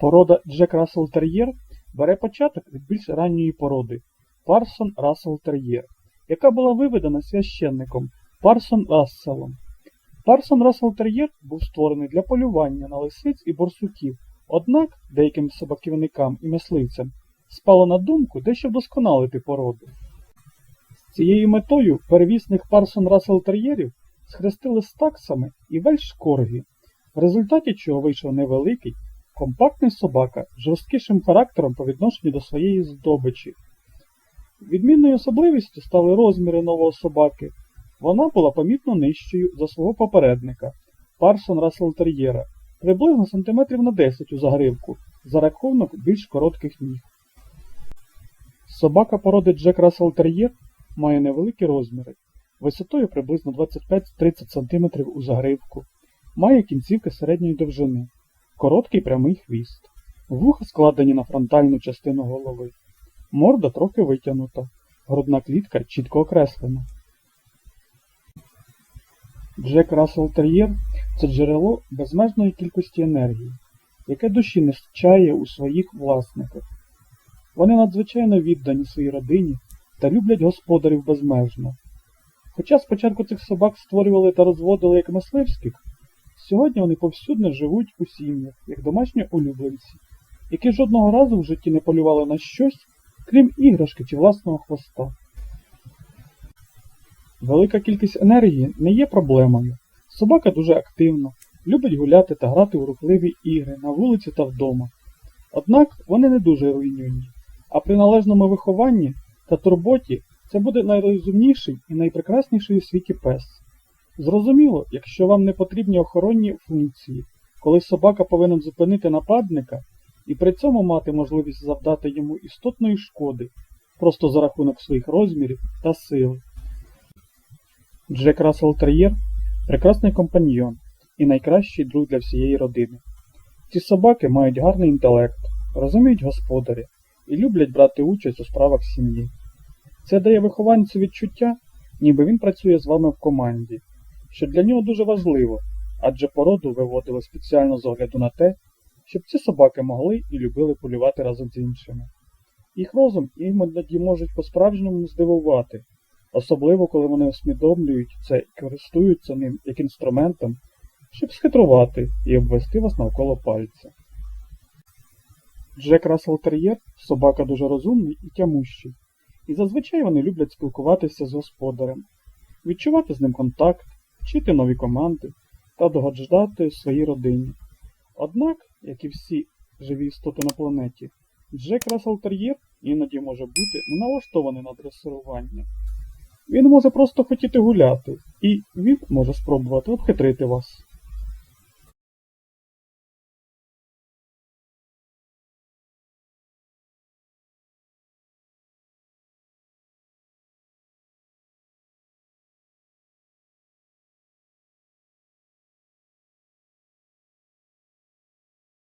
Порода Джек Рассел Тер'єр бере початок від більш ранньої породи Парсон Рассел Тер'єр, яка була виведена священником Парсон Расселом. Парсон Рассел Тер'єр був створений для полювання на лисиць і борсуків, однак деяким собаківникам і мисливцям спало на думку дещо вдосконалити породу. З цією метою перевісних Парсон Рассел Тер'єрів схрестили з таксами і вельшкоргі, в результаті чого вийшов невеликий, компактний собака жорсткішим характером по відношенню до своєї здобичі. Відмінною особливістю стали розміри нового собаки. Вона була помітно нижчою за свого попередника Парсон Рассел Тер'єра, приблизно сантиметрів на 10 у загривку, за рахунок більш коротких ніг. Собака породи Джек Рассел Тер'єр має невеликі розміри, висотою приблизно 25-30 см у загривку, має кінцівки середньої довжини, короткий прямий хвіст, вуха складені на фронтальну частину голови, морда трохи витягнута, грудна клітка чітко окреслена. Джек Рассел Тер'єр це джерело безмежної кількості енергії, яке душі не вчає у своїх власниках. Вони надзвичайно віддані своїй родині та люблять господарів безмежно. Хоча спочатку цих собак створювали та розводили як мисливських, сьогодні вони повсюдно живуть у сім'ях, як домашні улюбленці, які жодного разу в житті не полювали на щось, крім іграшки чи власного хвоста. Велика кількість енергії не є проблемою. Собака дуже активна, любить гуляти та грати у рухливі ігри на вулиці та вдома. Однак вони не дуже руйнівні, а при належному вихованні та турботі це буде найрозумніший і найпрекрасніший у світі пес. Зрозуміло, якщо вам не потрібні охоронні функції, коли собака повинен зупинити нападника і при цьому мати можливість завдати йому істотної шкоди просто за рахунок своїх розмірів та сили. Джек Рассел Тер'єр прекрасний компаньйон і найкращий друг для всієї родини. Ці собаки мають гарний інтелект, розуміють господаря і люблять брати участь у справах сім'ї. Це дає вихованцю відчуття, ніби він працює з вами в команді, що для нього дуже важливо, адже породу виводили спеціально з огляду на те, щоб ці собаки могли і любили полювати разом з іншими. Їх розум іноді можуть по-справжньому здивувати, особливо коли вони усвідомлюють це і користуються ним як інструментом, щоб схитрувати і обвести вас навколо пальця. Джек Рассел Тер'єр собака дуже розумний і тямущий, і зазвичай вони люблять спілкуватися з господарем, відчувати з ним контакт, вчити нові команди та догоджати своїй родині. Однак, як і всі живі істоти на планеті, Джек Рассел Тер'єр іноді може бути не налаштований на дресирування. Він може просто хотіти гуляти, і він може спробувати обхитрити вас.